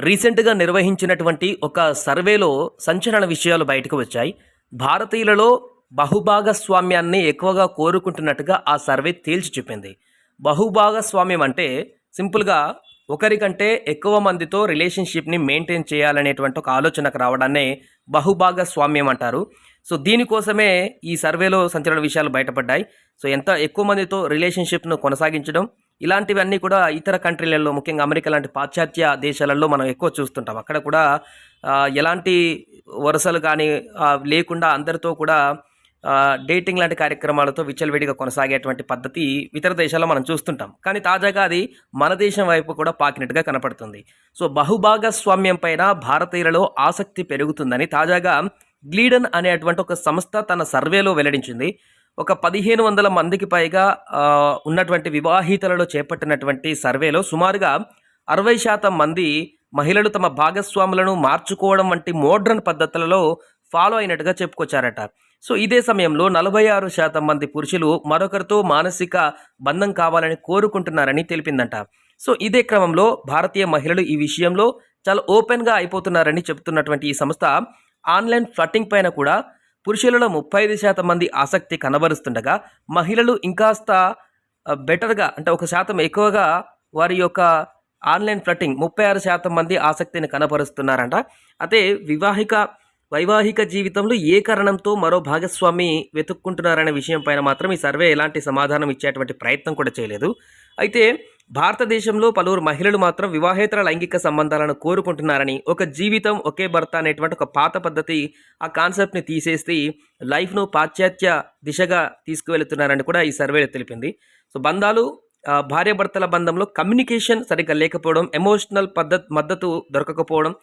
రీసెంట్గా నిర్వహించినటువంటి ఒక సర్వేలో సంచలన విషయాలు బయటకు వచ్చాయి. భారతీయులలో బహుభాగస్వామ్యాన్ని ఎక్కువగా కోరుకుంటున్నట్టుగా ఆ సర్వే తేల్చి చెప్పింది. బహుభాగస్వామ్యం అంటే సింపుల్గా ఒకరికంటే ఎక్కువ మందితో రిలేషన్షిప్ని మెయింటైన్ చేయాలనేటువంటి ఒక ఆలోచనకు రావడాన్నే బహుభాగస్వామ్యం అంటారు. సో దీనికోసమే ఈ సర్వేలో సంచలన విషయాలు బయటపడ్డాయి. సో ఎంత ఎక్కువ మందితో రిలేషన్షిప్ను కొనసాగించడం ఇలాంటివన్నీ కూడా ఇతర కంట్రీలలో ముఖ్యంగా అమెరికా లాంటి పాశ్చాత్య దేశాలలో మనం ఎక్కువ చూస్తుంటాం. అక్కడ కూడా ఎలాంటి వరుసలు కానీ లేకుండా అందరితో కూడా డేటింగ్ లాంటి కార్యక్రమాలతో విచ్చలవిడిగా కొనసాగేటువంటి పద్ధతి ఇతర దేశాల్లో మనం చూస్తుంటాం. కానీ తాజాగా అది మన దేశం వైపు కూడా పాకినట్టుగా కనపడుతుంది. సో బహుభాగస్వామ్యం పైన భారతీయులలో ఆసక్తి పెరుగుతుందని తాజాగా గ్లీడన్ అనేటువంటి ఒక సంస్థ తన సర్వేలో వెల్లడించింది. ఒక పదిహేను వందల మందికి పైగా ఉన్నటువంటి వివాహితలలో చేపట్టినటువంటి సర్వేలో సుమారుగా అరవై శాతం మంది మహిళలు తమ భాగస్వాములను మార్చుకోవడం వంటి మోడ్రన్ పద్ధతులలో ఫాలో అయినట్టుగా చెప్పుకొచ్చారట. సో ఇదే సమయంలో నలభై ఆరు శాతం మంది పురుషులు మరొకరితో మానసిక బంధం కావాలని కోరుకుంటున్నారని తెలిపిందంట. సో ఇదే క్రమంలో భారతీయ మహిళలు ఈ విషయంలో చాలా ఓపెన్గా అయిపోతున్నారని చెబుతున్నటువంటి ఈ సంస్థ ఆన్లైన్ ఫ్లట్టింగ్ పైన కూడా పురుషులలో ముప్పై ఐదు శాతం మంది ఆసక్తి కనబరుస్తుండగా మహిళలు ఇంకాస్త బెటర్గా అంటే ఒక శాతం ఎక్కువగా వారి యొక్క ఆన్లైన్ ఫ్లట్టింగ్ ముప్పై ఆరు శాతం మంది ఆసక్తిని కనబరుస్తున్నారంట. అయితే వివాహిక వైవాహిక జీవితంలో ఏ కారణంతో మరో భాగస్వామి వెతుక్కుంటున్నారనే విషయం పైన మాత్రం ఈ సర్వే ఎలాంటి సమాధానం ఇచ్చేటువంటి ప్రయత్నం కూడా చేయలేదు. అయితే భారతదేశంలో పలువురు మహిళలు మాత్రం వివాహేతర లైంగిక సంబంధాలను కోరుకుంటున్నారని ఒక జీవితం ఒకే భర్త అనేటువంటి ఒక పాత పద్ధతి ఆ కాన్సెప్ట్ని తీసేసి లైఫ్ను పాశ్చాత్య దిశగా తీసుకువెళుతున్నారని కూడా ఈ సర్వేలో తెలిపింది. సో బంధాలు భార్యాభర్తల బంధంలో కమ్యూనికేషన్ సరిగ్గా లేకపోవడం ఎమోషనల్ పద్ధతి మద్దతు దొరకకపోవడం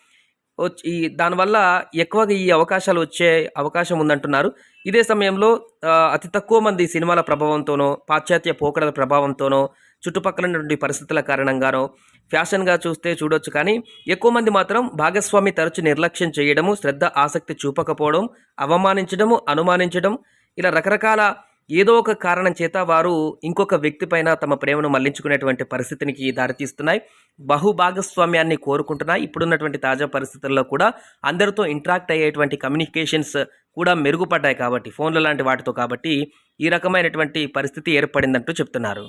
ఈ దానివల్ల ఎక్కువగా ఈ అవకాశాలు వచ్చే అవకాశం ఉందంటున్నారు. ఇదే సమయంలో అతి తక్కువ మంది సినిమాల ప్రభావంతోనో పాశ్చాత్య పోకడల ప్రభావంతోనో చుట్టుపక్కల ఉన్నటువంటి పరిస్థితుల కారణంగానో ఫ్యాషన్గా చూస్తే చూడొచ్చు కానీ ఎక్కువ మంది మాత్రం భాగస్వామి తరచు నిర్లక్ష్యం చేయడము శ్రద్ధ ఆసక్తి చూపకపోవడం అవమానించడము అనుమానించడం ఇలా రకరకాల ఏదో ఒక కారణం చేత వారు ఇంకొక వ్యక్తి పైన తమ ప్రేమను మళ్ళించుకునేటువంటి పరిస్థితికి దారితీస్తున్నాయి. బహు భాగస్వామ్యాన్ని కోరుకుంటున్నాయి. ఇప్పుడున్నటువంటి తాజా పరిస్థితుల్లో కూడా అందరితో ఇంటరాక్ట్ అయ్యేటువంటి కమ్యూనికేషన్స్ కూడా మెరుగుపడ్డాయి కాబట్టి ఫోన్ల లాంటి వాటితో కాబట్టి ఈ రకమైనటువంటి పరిస్థితి ఏర్పడిందంటూ చెప్తున్నారు.